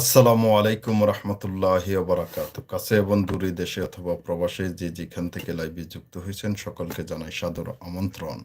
আসসালামু আলাইকুম রহমতুল্লাহ বারাকাত। কাছে এবং দূরে দেশে অথবা প্রবাসে যে যেখান থেকে লাইভে যুক্ত হয়েছেন, সকলকে জানাই সাদর আমন্ত্রণ।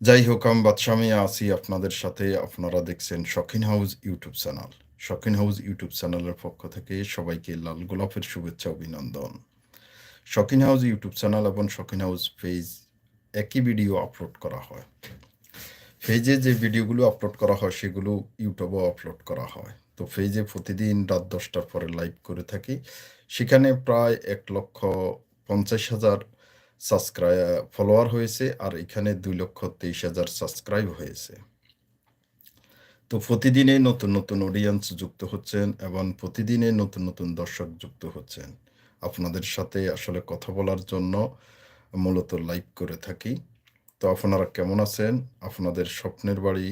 যাই হোক, আমি বাদশামিয়া আছি আপনাদের সাথে। আপনারা দেখছেন Shokhin house YouTube channel. Shokhin house YouTube চ্যানেলের পক্ষ থেকে সবাইকে লাল গোলাপের শুভেচ্ছা, অভিনন্দন। শখিন হাউস ইউটিউব চ্যানেল এবং শখিন হাউস পেজ একই ভিডিও আপলোড করা হয়। ফেজে যে ভিডিওগুলো আপলোড করা হয়, সেগুলো ইউটিউবেও আপলোড করা হয়। তো ফেজে প্রতিদিন রাত দশটার পরে লাইভ করে থাকি। সেখানে প্রায় এক লক্ষ পঞ্চাশ হাজার সাবস্ক্রাই ফলোয়ার হয়েছে আর এখানে দুই লক্ষ তেইশ হাজার সাবস্ক্রাইব হয়েছে। তো প্রতিদিনে নতুন নতুন অডিয়েন্স যুক্ত হচ্ছেন এবং প্রতিদিনে নতুন নতুন দর্শক যুক্ত হচ্ছেন। আপনাদের সাথে আসলে কথা বলার জন্য মূলত লাইভ করে থাকি। তো আপনারা কেমন আছেন? আপনাদের স্বপ্নের বাড়ি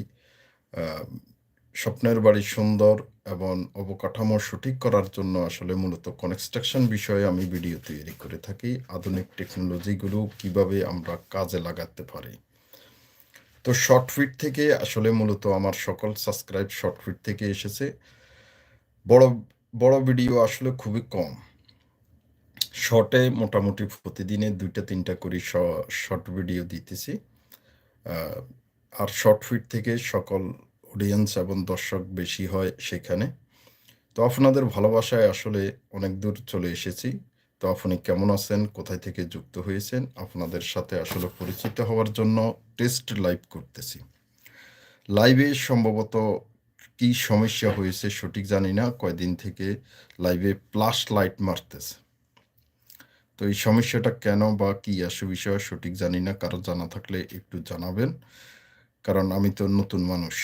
স্বপ্নের বাড়ি সুন্দর এবং অবকাঠামো সঠিক করার জন্য আসলে মূলত কনস্ট্রাকশন বিষয়ে আমি ভিডিও তৈরি করে থাকি। আধুনিক টেকনোলজিগুলো কীভাবে আমরা কাজে লাগাতে পারি? তো শর্ট ফিট থেকে আসলে মূলত আমার সকল সাবস্ক্রাইব শর্ট ফিট থেকে এসেছে। বড় বড় ভিডিও আসলে খুবই কম। শর্টে মোটামুটি প্রতিদিনে দুইটা, তিনটা করে শর্ট ভিডিও দিতেছি। আর শর্ট ফিট থেকে সকল অডিয়েন্স এবং দর্শক বেশি হয় সেখানে। তো আপনাদের ভালোবাসায় আসলে অনেক দূর চলে এসেছি। তো আপনি কেমন আছেন? কোথায় থেকে যুক্ত হয়েছেন? আপনাদের সাথে আসলে পরিচিত হওয়ার জন্য টেস্ট লাইভ করতেছি। লাইভে সম্ভবত কি সমস্যা হয়েছে সঠিক জানি না। কয়দিন থেকে লাইভে প্লাস লাইট মারতেছে। তো এই সমস্যাটা কেন বা কি আসে বিষয় সঠিক জানি না, কারও জানা থাকলে একটু জানাবেন। কারণ আমি তো নতুন মানুষ।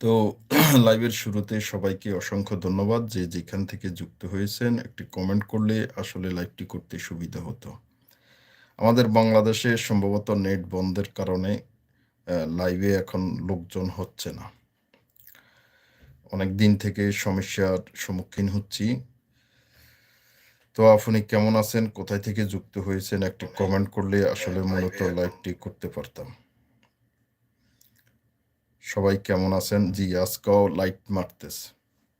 তো লাইভের শুরুতে সবাইকে অসংখ্য ধন্যবাদ যে যেখান থেকে যুক্ত হয়েছেন। একটি কমেন্ট করলে আসলে লাইভটি করতে সুবিধা হতো। আমাদের বাংলাদেশে সম্ভবত নেট বন্ধের কারণে লাইভে এখন লোকজন হচ্ছে না। অনেক দিন থেকে সমস্যার সম্মুখীন হচ্ছি। তো আপনি কেমন আছেন? কোথায় থেকে যুক্ত হয়েছেন? একটি কমেন্ট করলে আসলে মূলত লাইভটি করতে পারতাম। সবাই কেমন আছেন? জি, আজকেও লাইট মারতেছে।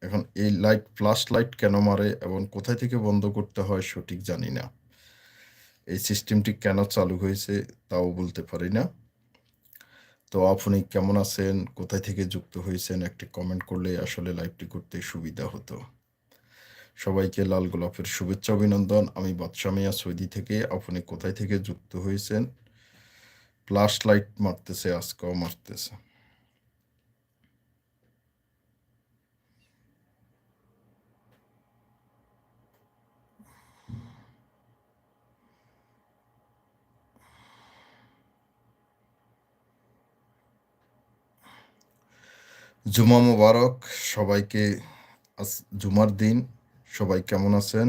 এখন এই লাইট ফ্লাশ লাইট কেন মারে এবং কোথায় থেকে বন্ধ করতে হয় সঠিক জানি না। এই সিস্টেমটি কেন চালু হয়েছে তাও বলতে পারি না। তো আপনি কেমন আছেন? কোথায় থেকে যুক্ত হয়েছেন? একটি কমেন্ট করলে আসলে লাইভটি করতে সুবিধা হতো। সবাইকে লাল গোলাপের শুভেচ্ছা, অভিনন্দন। আমি বাদশামিয়া সৌদি থেকে। আপনি কোথায় থেকে যুক্ত হয়েছেন? ফ্লাশ লাইট মারতেছে, আজকেও মারতেছে। জুমা মুবারক। সবাইকে জুমার দিন সবাই কেমন আছেন?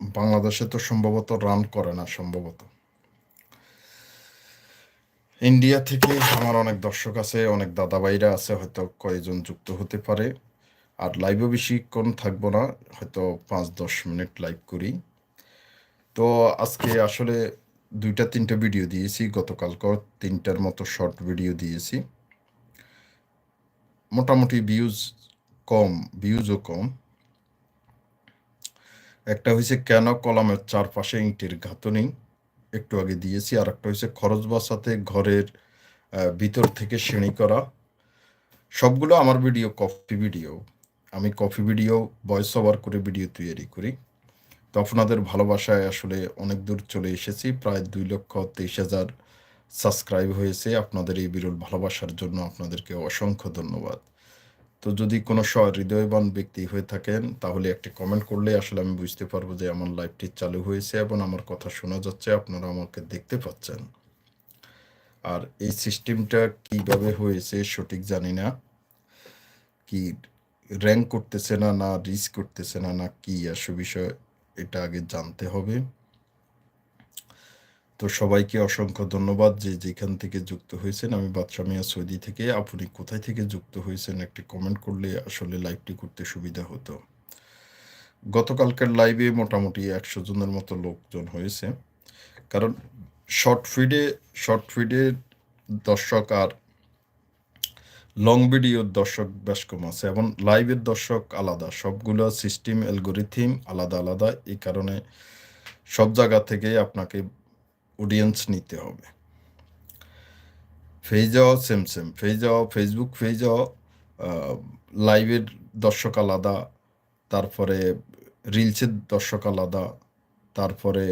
বাংলাদেশে তো সম্ভবত রান করে না, সম্ভবত। ইন্ডিয়া থেকে আমার অনেক দর্শক আছে, অনেক দাদা ভাইরা আছে, হয়তো কয়েকজন যুক্ত হতে পারে। আর লাইভও বেশিক্ষণ থাকব না, হয়তো পাঁচ দশ মিনিট লাইভ করি। তো আজকে আসলে দুইটা, তিনটা ভিডিও দিয়েছি, গতকালকেও তিনটার মতো শর্ট ভিডিও দিয়েছি। মোটামুটি ভিউজ কম ভিউজও কম। একটা হয়েছে কেন কলমের চারপাশে ইটের গাঁথনি একটু আগে দিয়েছি। আর একটা হয়েছে খরচ বাঁচাতে, ঘরের ভিতর থেকে শ্রেণি করা। সবগুলো আমার ভিডিও কফি ভিডিও আমি কফি ভিডিও ভয়েস ওভার করে ভিডিও তৈরি করি। তো আপনাদের ভালোবাসায় আসলে অনেক দূর চলে এসেছি। প্রায় দুই লক্ষ তেইশ হাজার সাবস্ক্রাইব হয়েছে আপনাদের এই বিরল ভালোবাসার জন্য আপনাদেরকে অসংখ্য ধন্যবাদ। তো যদি কোনো হৃদয়বান ব্যক্তি হয়ে থাকেন, তাহলে একটি কমেন্ট করলে আসলে আমি বুঝতে পারব যে আমার লাইভটি চালু হয়েছে এবং আমার কথা শোনা যাচ্ছে, আপনারা আমাকে দেখতে পাচ্ছেন। আর এই সিস্টেমটা কীভাবে হয়েছে সঠিক জানি না। কি র্যাঙ্ক করতেছে না না রিস্ক করতেছে না না কি আসে বিষয় এটা আগে জানতে হবে। তো সবাইকে অসংখ্য ধন্যবাদ যে যেখান থেকে যুক্ত হয়েছেন। আমি বাদশাহ মিয়া সৌদি থেকে। আপনি কোথায় থেকে যুক্ত হয়েছেন একটি কমেন্ট করলে আসলে লাইভটি করতে সুবিধা হতো। গতকালকের লাইভে মোটামুটি একশো জনের মতো লোকজন হয়েছে। কারণ শর্ট ফিডে শর্ট ফিডে দর্শক আর লং ভিডিওর দর্শক বেশ কম আছে। এবং লাইভের দর্শক আলাদা। সবগুলো সিস্টেম অ্যালগোরিথিম আলাদা আলাদা। এই কারণে সব জায়গা থেকে আপনাকে অডিয়েন্স নিতে হবে। ফেজাও সেম সেম ফেজাও ফেসবুক ফেজাও লাইভের দর্শক আলাদা, তারপরে রিলসের দর্শক আলাদা, তারপরে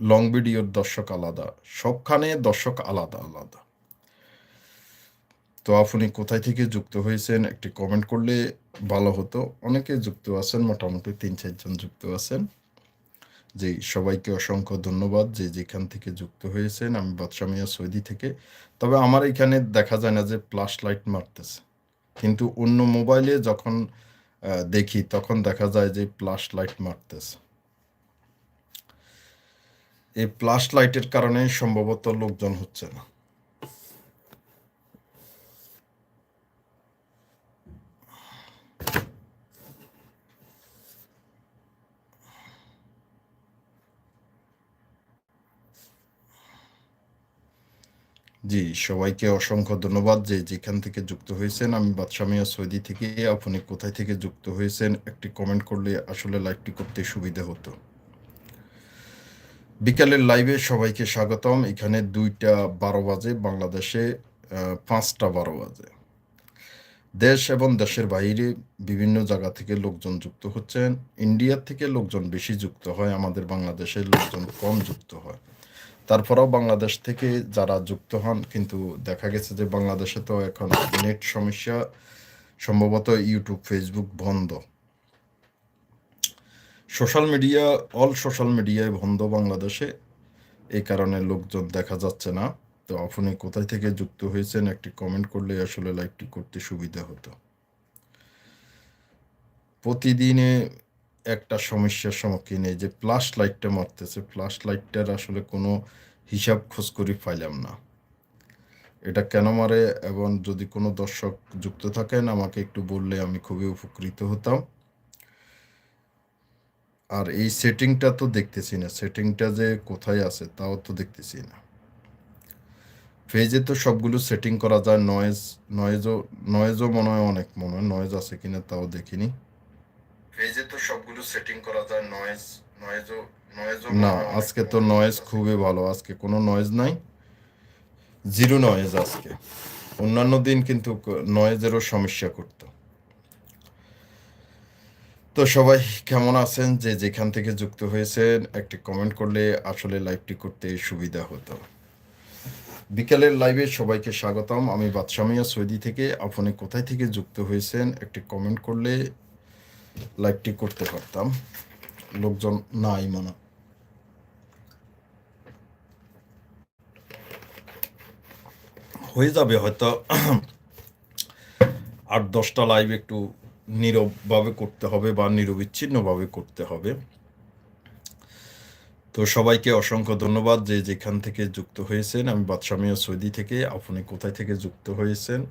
লং ভিডিওর দর্শক আলাদা, সবখানে দর্শক আলাদা আলাদা। তো আপনি কোথায় থেকে যুক্ত হয়েছেন, একটি কমেন্ট করলে ভালো হতো। অনেকে যুক্ত আছেন, মোটামুটি তিন, চারজন যুক্ত আছেন। জি সবাইকে অসংখ্য ধন্যবাদ যে যেখান থেকে যুক্ত হয়েছেন, আমি বাদশামিয়া সৌদি থেকে। তবে আমার এখানে দেখা যায় না যে প্লাস লাইট মারতেছে। কিন্তু অন্য মোবাইলে যখন দেখি, তখন দেখা যায় যে প্লাস লাইট মারতেছে। এই প্লাস লাইটের কারণে সম্ভবত লোকজন হচ্ছে না। জি, সবাইকে অসংখ্য ধন্যবাদ যে যেখান থেকে যুক্ত হয়েছেন। আমি বাদশাহ মিয়া সৌদি থেকে, আপনি কোথায় থেকে যুক্ত হয়েছেন একটি কমেন্ট করলে আসলে লাইভটি করতে সুবিধা হতো। বিকালের লাইভে সবাইকে স্বাগতম। এখানে দুইটা বারো বাজে, বাংলাদেশে পাঁচটা বারো বাজে। দেশ এবং দেশের বাইরে বিভিন্ন জায়গা থেকে লোকজন যুক্ত হচ্ছেন। ইন্ডিয়ার থেকে লোকজন বেশি যুক্ত হয়, আমাদের বাংলাদেশের লোকজন কম যুক্ত হয়। তারপরেও বাংলাদেশ থেকে যারা যুক্ত হন, কিন্তু দেখা গেছে যে বাংলাদেশে তো এখন নেট সমস্যা, সম্ভবত ইউটিউব, ফেসবুক বন্ধ। সোশ্যাল মিডিয়া, অল সোশ্যাল মিডিয়ায় বন্ধ বাংলাদেশে। এই কারণে লোকজন দেখা যাচ্ছে না। তো আপনি কোথায় থেকে যুক্ত হয়েছেন একটি কমেন্ট করলে আসলে লাইভটি করতে সুবিধা হতো। প্রতিদিনে একটা সমস্যার সম্মুখীন এই যে ফ্লাশ লাইটটা মারতেছে ফ্লাশ লাইটটার আসলে কোনো হিসাব খোঁজ করে পাইলাম না। এটা কেন মারে এবং যদি কোনো দর্শক যুক্ত থাকেন, আমাকে একটু বললে আমি খুবই উপকৃত হতাম। আর এই সেটিংটা তো দেখতেছি না সেটিংটা যে কোথায় আছে তাও তো দেখতেছি না। ফেজে তো সবগুলো সেটিং করা যায় নয়েজ নয়েজও নয়েজও মনে হয় অনেক মনে হয় নয়েজ আছে কিনা তাও দেখিনি। তো সবগুলো সেটিং করা যায় নয়েজ নয়েজও নয়েজও না আজকে তো নয়েজ খুবই ভালো আজকে কোনো নয়েজ নাই। জিরো নয়েজ আজকে। অন্যান্য দিন কিন্তু নয়েজেরও সমস্যা করতো। তো সবাই কেমন আছেন? যে যেখান থেকে যুক্ত হয়েছেন একটি কমেন্ট করলে আসলে লাইভটি করতে সুবিধা হতো। বিকেলের লাইভে সবাইকে স্বাগতম। আমি বাদশামিয়া সৌদি থেকে। আপনি কোথায় থেকে যুক্ত হয়েছেন? একটি কমেন্ট করলে লাইভটি করতে পারতাম। লোকজন নাই মনে। হয়ে যাবে হয়তো আট, দশটা লাইভ একটু নীরবভাবে করতে হবে বা নিরবিচ্ছিন্নভাবে করতে হবে। তো সবাইকে অসংখ্য ধন্যবাদ যে যেখান থেকে যুক্ত হয়েছেন। আমি বাদশামিয়া সৌদি থেকে। আপনি কোথায় থেকে যুক্ত হয়েছেন?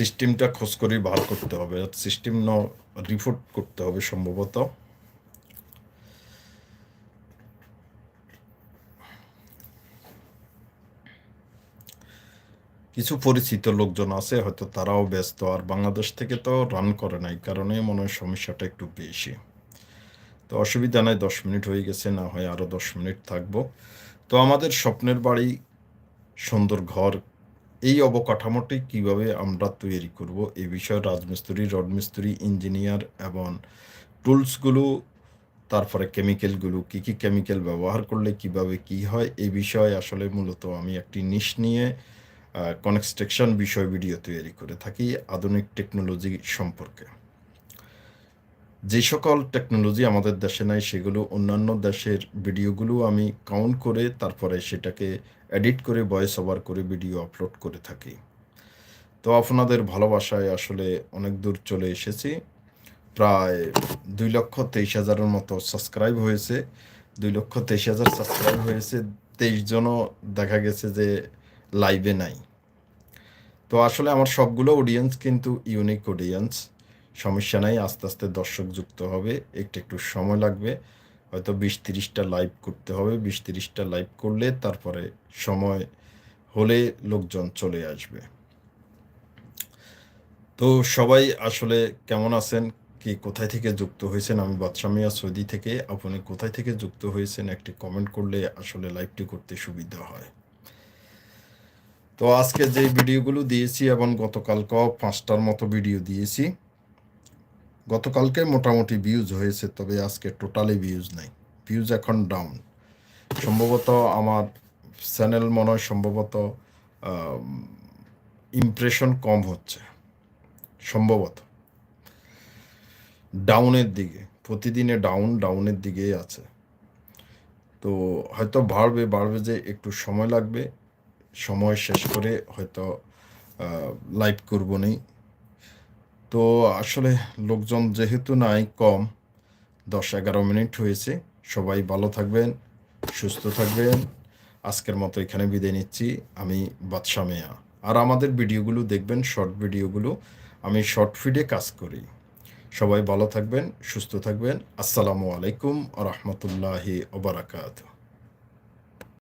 সিস্টেমটা খোঁজ করে বার করতে হবে। সিস্টেম ন রিপোর্ট করতে হবে সম্ভবত। কিছু পরিচিত লোকজন আছে, হয়তো তারাও ব্যস্ত, আর বাংলাদেশ থেকে তো রান করে নাই, কারণে মনে হয় সমস্যাটা একটু বেশি। তো অসুবিধা নাই, দশ মিনিট হয়ে গেছে, না হয় আরও দশ মিনিট থাকব। তো আমাদের স্বপ্নের বাড়ি সুন্দর ঘর এই অবকাঠামোটি কীভাবে আমরা তৈরি করব? এ বিষয়ে রাজমিস্ত্রি, রডমিস্ত্রি, ইঞ্জিনিয়ার এবং টুলসগুলো, তারপরে কেমিক্যালগুলো, কী কী কেমিক্যাল ব্যবহার করলে কীভাবে কি হয়? এই বিষয়ে আসলে মূলত আমি একটি নিশ নিয়ে কনস্ট্রাকশন বিষয় ভিডিও তৈরি করে থাকি আধুনিক টেকনোলজি সম্পর্কে। যে সকল টেকনোলজি আমাদের দেশে নাই, সেগুলো অন্যান্য দেশের ভিডিওগুলো আমি কাউন্ট করে তারপরে সেটাকে এডিট করে ভয়েস ওভার করে ভিডিও আপলোড করে থাকি। তো আপনাদের ভালোবাসায় আসলে অনেক দূর চলে এসেছি। প্রায় দুই লক্ষ তেইশ হাজারের মতো সাবস্ক্রাইব হয়েছে। দুই লক্ষ তেইশ হাজার সাবস্ক্রাইব হয়েছে। তেইশ জনও দেখা গেছে যে লাইভে নাই। তো আসলে আমার সবগুলো অডিয়েন্স কিন্তু ইউনিক অডিয়েন্স সমস্যা নাই, আস্তে আস্তে দর্শক যুক্ত হবে, একটু একটু সময় লাগবে। হয়তো বিশ তিরিশটা লাইভ করতে হবে, বিশ তিরিশটা লাইভ করলে তারপরে সময় হলে লোকজন চলে আসবে। তো সবাই আসলে কেমন আছেন? কি কোথায় থেকে যুক্ত হয়েছেন? আমি বাদশামিয়া, সৌদি থেকে। আপনি কোথায় থেকে যুক্ত হয়েছেন? একটি কমেন্ট করলে আসলে লাইভটি করতে সুবিধা হয়। তো আজকে যে ভিডিওগুলো দিয়েছি এবং গতকালকেও পাঁচটার মতো ভিডিও দিয়েছি গতকালকে মোটামুটি ভিউজ হয়েছে, তবে আজকে টোটালি ভিউজ নাই। ভিউজ এখন ডাউন সম্ভবত আমার চ্যানেল মনে হয় সম্ভবত ইমপ্রেশন কম হচ্ছে। সম্ভবত। ডাউনের দিকে। প্রতিদিনে ডাউন ডাউনের দিকেই আছে। তো হয়তো বাড়বে বাড়বে যে একটু সময় লাগবে। সময় শেষ করে হয়তো লাইভ করব নেই। তো আসলে লোকজন যেহেতু নাই, কম দশ এগারো মিনিট হয়েছে। সবাই ভালো থাকবেন, সুস্থ থাকবেন। আজকের মতো এখানে বিদায় নিচ্ছি। আমি বাদশা মেয়া। আর আমাদের ভিডিওগুলো দেখবেন, শর্ট ভিডিওগুলো আমি শর্ট ফিডে কাজ করি। সবাই ভালো থাকবেন, সুস্থ থাকবেন। আসসালামু আলাইকুম রহমতুল্লাহি ওবরাকাত